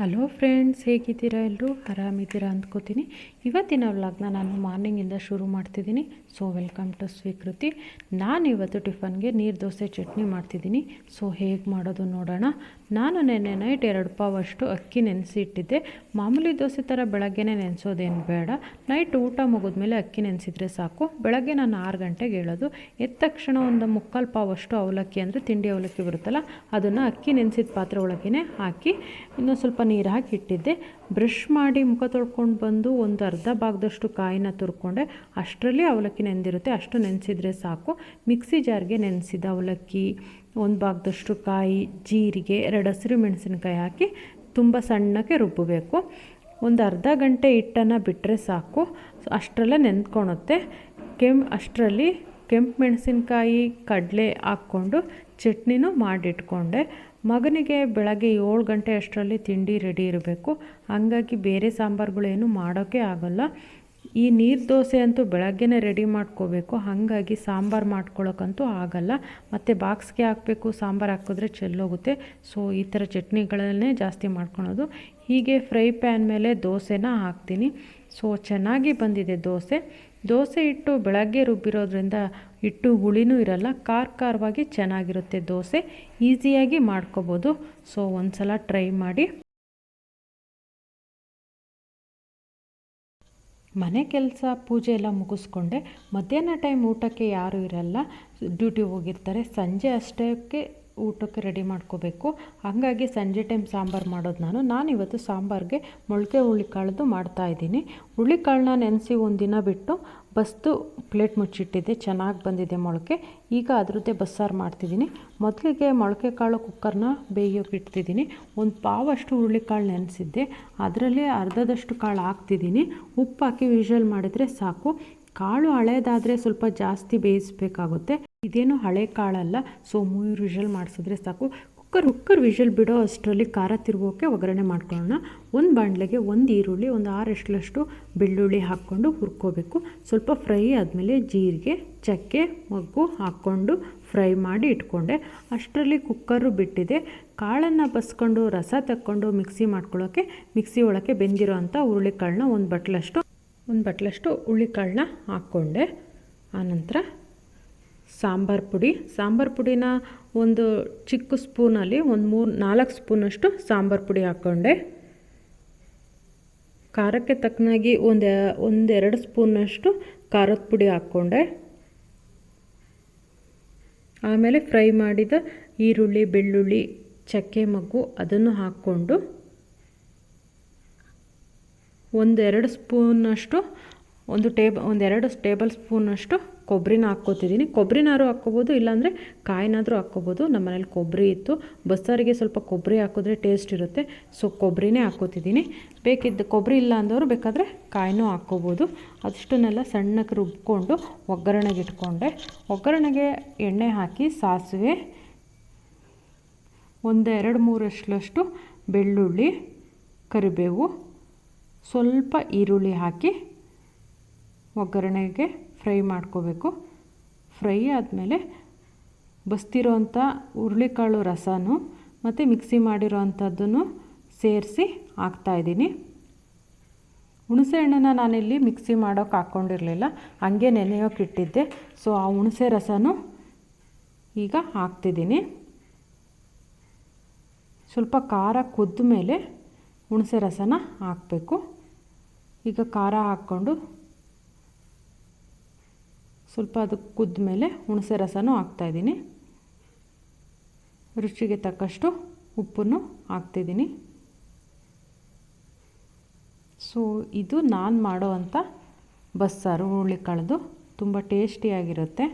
Hello friends ಹೇಗಿದ್ದೀರಾ ಎಲ್ಲರೂ ಆರಾಮಿದ್ದೀರಾ ಅಂದ್ಕೋತೀನಿ. ಇವತ್ತಿನ ವ್ಲಾಗ್ನ ನಾನು ಮಾರ್ನಿಂಗಿಂದ ಶುರು ಮಾಡ್ತಿದ್ದೀನಿ. ಸೊ ವೆಲ್ಕಮ್ ಟು ಸ್ವೀಕೃತಿ ನಾನು ಇವತ್ತು ಟಿಫನ್ಗೆ ನೀರು ದೋಸೆ ಚಟ್ನಿ ಮಾಡ್ತಿದ್ದೀನಿ. ಸೊ ಹೇಗೆ ಮಾಡೋದು ನೋಡೋಣ. ನಾನು ನೆನ್ನೆ ನೈಟ್ ಎರಡು ಪಾವಷ್ಟು ಅಕ್ಕಿ ನೆನೆಸಿ ಇಟ್ಟಿದ್ದೆ ಮಾಮೂಲಿ ದೋಸೆ ಥರ ಬೆಳಗ್ಗೆನೇ ನೆನೆಸೋದೇನು ಬೇಡ. ನೈಟ್ ಊಟ ಮುಗಿದ್ಮೇಲೆ ಅಕ್ಕಿ ನೆನೆಸಿದ್ರೆ ಸಾಕು. ಬೆಳಗ್ಗೆ ನಾನು ಆರು ಗಂಟೆಗೆ ಹೇಳೋದು. ಎದ್ದ ತಕ್ಷಣ ಒಂದು ಮುಕ್ಕಾಲು ಪಾವಷ್ಟು ಅವಲಕ್ಕಿ ಅಂದರೆ ತಿಂಡಿ ಅವಲಕ್ಕಿ ಬರುತ್ತಲ್ಲ, ಅದನ್ನು ಅಕ್ಕಿ ನೆನೆಸಿದ ಪಾತ್ರೆ ಒಳಗೇ ಹಾಕಿ ಇನ್ನೊಂದು ಸ್ವಲ್ಪ ನೀರು ಹಾಕಿ ಇಟ್ಟಿದ್ದೆ. ಬ್ರಷ್ ಮಾಡಿ ಮುಖ ತೊಳ್ಕೊಂಡು ಬಂದು ಒಂದು ಅರ್ಧ ಭಾಗದಷ್ಟು ಕಾಯಿನ ತುರ್ಕೊಂಡೆ. ಅಷ್ಟರಲ್ಲಿ ಅವಲಕ್ಕಿ ನೆಂದಿರುತ್ತೆ. ಅಷ್ಟು ನೆನೆಸಿದ್ರೆ ಸಾಕು. ಮಿಕ್ಸಿ ಜಾರ್ಗೆ ನೆನೆಸಿದ ಅವಲಕ್ಕಿ, ಒಂದು ಭಾಗದಷ್ಟು ಕಾಯಿ, ಜೀರಿಗೆ, ಎರಡು ಹಸಿರು ಮೆಣಸಿನಕಾಯಿ ಹಾಕಿ ತುಂಬ ಸಣ್ಣಕ್ಕೆ ರುಬ್ಬಬೇಕು. ಒಂದು ಅರ್ಧ ಗಂಟೆ ಹಿಟ್ಟನ್ನು ಬಿಟ್ಟರೆ ಸಾಕು. ಅಷ್ಟರಲ್ಲೇ ನೆಂದ್ಕೊಳುತ್ತೆ ಕೆಂ ಅಷ್ಟರಲ್ಲಿ ಕೆಂಪು ಮೆಣಸಿನಕಾಯಿ, ಕಡಲೆ ಹಾಕ್ಕೊಂಡು ಚಟ್ನಿನೂ ಮಾಡಿಟ್ಕೊಂಡೆ. ಮಗನಿಗೆ ಬೆಳಗ್ಗೆ ಏಳು ಗಂಟೆ ಅಷ್ಟರಲ್ಲಿ ತಿಂಡಿ ರೆಡಿ ಇರಬೇಕು. ಹಂಗಾಗಿ ಬೇರೆ ಸಾಂಬಾರುಗಳೇನು ಮಾಡೋಕ್ಕೆ ಆಗೋಲ್ಲ. ಈ ನೀರು ದೋಸೆ ಅಂತೂ ಬೆಳಗ್ಗೆನೇ ರೆಡಿ ಮಾಡ್ಕೋಬೇಕು. ಹಾಗಾಗಿ ಸಾಂಬಾರು ಮಾಡ್ಕೊಳ್ಳೋಕ್ಕಂತೂ ಆಗಲ್ಲ. ಮತ್ತು ಬಾಕ್ಸ್ಗೆ ಹಾಕಬೇಕು, ಸಾಂಬಾರು ಹಾಕಿದ್ರೆ ಚೆಲ್ಲೋಗುತ್ತೆ. ಸೊ ಈ ಥರ ಚಟ್ನಿಗಳನ್ನೇ ಜಾಸ್ತಿ ಮಾಡ್ಕೊಳೋದು. ಹೀಗೆ ಫ್ರೈ ಪ್ಯಾನ್ ಮೇಲೆ ದೋಸೆನ ಹಾಕ್ತೀನಿ. ಸೊ ಚೆನ್ನಾಗಿ ಬಂದಿದೆ ದೋಸೆ. ದೋಸೆ ಹಿಟ್ಟು ಬೆಳಗ್ಗೆ ರುಬ್ಬಿರೋದ್ರಿಂದ ಹಿಟ್ಟು ಹುಳಿನೂ ಇರಲ್ಲ ಖಾರ ಖಾರವಾಗಿ ಚೆನ್ನಾಗಿರುತ್ತೆ ದೋಸೆ. ಈಸಿಯಾಗಿ ಮಾಡ್ಕೋಬೋದು. ಸೊ ಒಂದು ಸಲ ಟ್ರೈ ಮಾಡಿ. ಮನೆ ಕೆಲಸ, ಪೂಜೆ ಎಲ್ಲ ಮುಗಿಸ್ಕೊಂಡೆ. ಮಧ್ಯಾಹ್ನ ಟೈಮ್ ಊಟಕ್ಕೆ ಯಾರೂ ಇರಲ್ಲ. ಡ್ಯೂಟಿ ಹೋಗಿರ್ತಾರೆ. ಸಂಜೆ ಅಷ್ಟಕ್ಕೆ ಊಟಕ್ಕೆ ರೆಡಿ ಮಾಡ್ಕೋಬೇಕು. ಹಾಗಾಗಿ ಸಂಜೆ ಟೈಮ್ ಸಾಂಬಾರು ಮಾಡೋದು ನಾನು. ನಾನಿವತ್ತು ಸಾಂಬಾರಿಗೆ ಮೊಳಕೆ ಹುಳಿಕಾಳ್ದು ಮಾಡ್ತಾಯಿದ್ದೀನಿ ಹುಳಿಕಾಳನ್ನ ನೆನೆಸಿ ಒಂದಿನ ಬಿಟ್ಟು ಬಸ್ದು ಪ್ಲೇಟ್ ಮುಚ್ಚಿಟ್ಟಿದ್ದೆ. ಚೆನ್ನಾಗಿ ಬಂದಿದೆ ಮೊಳಕೆ. ಈಗ ಅದರದ್ದೇ ಬಸ್ಸಾರು ಮಾಡ್ತಿದ್ದೀನಿ. ಮೊದಲಿಗೆ ಮೊಳಕೆ ಕಾಳು ಕುಕ್ಕರ್ನ ಬೇಯೋಕೆ ಇಡ್ತಿದ್ದೀನಿ. ಒಂದು ಪಾವಷ್ಟು ಹುರುಳಿಕಾಳು ನೆನೆಸಿದ್ದೆ. ಅದರಲ್ಲಿ ಅರ್ಧದಷ್ಟು ಕಾಳು ಹಾಕ್ತಿದ್ದೀನಿ. ಉಪ್ಪು ಹಾಕಿ ವಿಷಲ್ ಮಾಡಿದರೆ ಸಾಕು. ಕಾಳು ಹಳೇದಾದರೆ ಸ್ವಲ್ಪ ಜಾಸ್ತಿ ಬೇಯಿಸ್ಬೇಕಾಗುತ್ತೆ. ಇದೇನು ಹಳೆ ಕಾಳಲ್ಲ ಸೊ ಮೂರು ವಿಷಲ್ ಮಾಡಿಸಿದ್ರೆ ಸಾಕು. ಕುಕ್ಕರ್ ಕುಕ್ಕರ್ ವಿಷಲ್ ಬಿಡೋ ಅಷ್ಟರಲ್ಲಿ ಖಾರ ತಿರುಗೋಕೆ ಒಗ್ಗರಣೆ ಮಾಡ್ಕೊಳ್ಳೋಣ. ಒಂದು ಬಾಣಲೆಗೆ ಒಂದು ಈರುಳ್ಳಿ, ಒಂದು ಆರಷ್ಟಲಷ್ಟು ಬೆಳ್ಳುಳ್ಳಿ ಹಾಕ್ಕೊಂಡು ಹುರ್ಕೋಬೇಕು. ಸ್ವಲ್ಪ ಫ್ರೈ ಆದಮೇಲೆ ಜೀರಿಗೆ, ಚಕ್ಕೆ, ಮೊಗ್ಗು ಹಾಕ್ಕೊಂಡು ಫ್ರೈ ಮಾಡಿ ಇಟ್ಕೊಂಡೆ. ಅಷ್ಟರಲ್ಲಿ ಕುಕ್ಕರು ಬಿಟ್ಟಿದೆ. ಕಾಳನ್ನು ಬಸ್ಕೊಂಡು, ರಸ ತಕ್ಕೊಂಡು ಮಿಕ್ಸಿ ಮಾಡ್ಕೊಳ್ಳೋಕೆ ಮಿಕ್ಸಿ ಒಳಗೆ ಬೆಂದಿರೋ ಅಂಥ ಹುರುಳಿಕಾಳನ್ನ ಒಂದು ಬಟ್ಲಷ್ಟು ಒಂದು ಬಟ್ಲಷ್ಟು ಹುರುಳಿಕಾಳನ್ನ ಹಾಕ್ಕೊಂಡೆ. ಆನಂತರ ಸಾಂಬಾರು ಪುಡಿ. ಸಾಂಬಾರು ಪುಡಿನ ಒಂದು ಚಿಕ್ಕ ಸ್ಪೂನಲ್ಲಿ ಒಂದು ಮೂರು ನಾಲ್ಕು ಸ್ಪೂನಷ್ಟು ಸಾಂಬಾರು ಪುಡಿ ಹಾಕ್ಕೊಂಡೆ ಖಾರಕ್ಕೆ ತಕ್ಕನಾಗಿ ಒಂದು ಒಂದೆರಡು ಸ್ಪೂನಷ್ಟು ಖಾರದ ಪುಡಿ ಹಾಕ್ಕೊಂಡೆ ಆಮೇಲೆ ಫ್ರೈ ಮಾಡಿದ ಈರುಳ್ಳಿ, ಬೆಳ್ಳುಳ್ಳಿ, ಚಕ್ಕೆ, ಮಗ್ಗು ಅದನ್ನು ಹಾಕ್ಕೊಂಡು ಒಂದೆರಡು ಸ್ಪೂನಷ್ಟು, ಒಂದು ಟೇಬ ಒಂದೆರಡು ಟೇಬಲ್ ಸ್ಪೂನಷ್ಟು ಕೊಬ್ಬರಿನ ಹಾಕ್ಕೋತಿದ್ದೀನಿ ಕೊಬ್ಬರಿನಾರು ಹಾಕ್ಕೋಬೋದು, ಇಲ್ಲಾಂದರೆ ಕಾಯಿನಾದರೂ ಹಾಕ್ಕೋಬೋದು. ನಮ್ಮ ಮನೇಲಿ ಕೊಬ್ಬರಿ ಇತ್ತು. ಬಸ್ಸಾರಿಗೆ ಸ್ವಲ್ಪ ಕೊಬ್ಬರಿ ಹಾಕಿದ್ರೆ ಟೇಸ್ಟ್ ಇರುತ್ತೆ. ಸೊ ಕೊಬ್ಬರಿನೇ ಹಾಕ್ಕೋತಿದ್ದೀನಿ ಬೇಕಿದ್ದ ಕೊಬ್ಬರಿ ಇಲ್ಲ ಅಂದವರು ಬೇಕಾದರೆ ಕಾಯಿನೂ ಹಾಕ್ಕೋಬೋದು. ಅದಷ್ಟನ್ನೆಲ್ಲ ಸಣ್ಣಕ್ಕೆ ರುಬ್ಕೊಂಡು ಒಗ್ಗರಣೆಗೆ ಇಟ್ಕೊಂಡೆ. ಒಗ್ಗರಣೆಗೆ ಎಣ್ಣೆ ಹಾಕಿ, ಸಾಸಿವೆ ಒಂದು ಎರಡು ಮೂರಷ್ಟಲಷ್ಟು ಬೆಳ್ಳುಳ್ಳಿ, ಕರಿಬೇವು, ಸ್ವಲ್ಪ ಈರುಳ್ಳಿ ಹಾಕಿ ಒಗ್ಗರಣೆಗೆ ಫ್ರೈ ಮಾಡ್ಕೋಬೇಕು. ಫ್ರೈ ಆದಮೇಲೆ ಬಸ್ತಿರೋಂಥ ಹುರುಳಿಕಾಳು ರಸನೂ ಮತ್ತು ಮಿಕ್ಸಿ ಮಾಡಿರೋ ಅಂಥದ್ದನ್ನು ಸೇರಿಸಿ ಹಾಕ್ತಾಯಿದ್ದೀನಿ ಹುಣಸೆ ಹಣ್ಣನ್ನು ನಾನಿಲ್ಲಿ ಮಿಕ್ಸಿ ಮಾಡೋಕೆ ಹಾಕ್ಕೊಂಡಿರಲಿಲ್ಲ. ಹಂಗೆ ನೆನೆಯೋಕೆ ಇಟ್ಟಿದ್ದೆ. ಸೊ, ಆ ಹುಣಸೆ ರಸನೂ ಈಗ ಹಾಕ್ತಿದ್ದೀನಿ. ಸ್ವಲ್ಪ ಖಾರ ಕುದ್ದ ಮೇಲೆ ಹುಣಸೆ ರಸನ ಹಾಕಬೇಕು. ಈಗ ಖಾರ ಹಾಕ್ಕೊಂಡು ಸ್ವಲ್ಪ ಅದು ಕುದ್ದ ಮೇಲೆ ಹುಣಸೆ ರಸನೂ ಹಾಕ್ತಾಯಿದ್ದೀನಿ ರುಚಿಗೆ ತಕ್ಕಷ್ಟು ಉಪ್ಪನ್ನು ಹಾಕ್ತಿದ್ದೀನಿ. ಸೊ ಇದು ನಾನು ಮಾಡೋ ಅಂಥ ಬಸ್ಸಾರು, ಹುರುಳಿಕಾಳ್ದು. ತುಂಬ ಟೇಸ್ಟಿಯಾಗಿರುತ್ತೆ.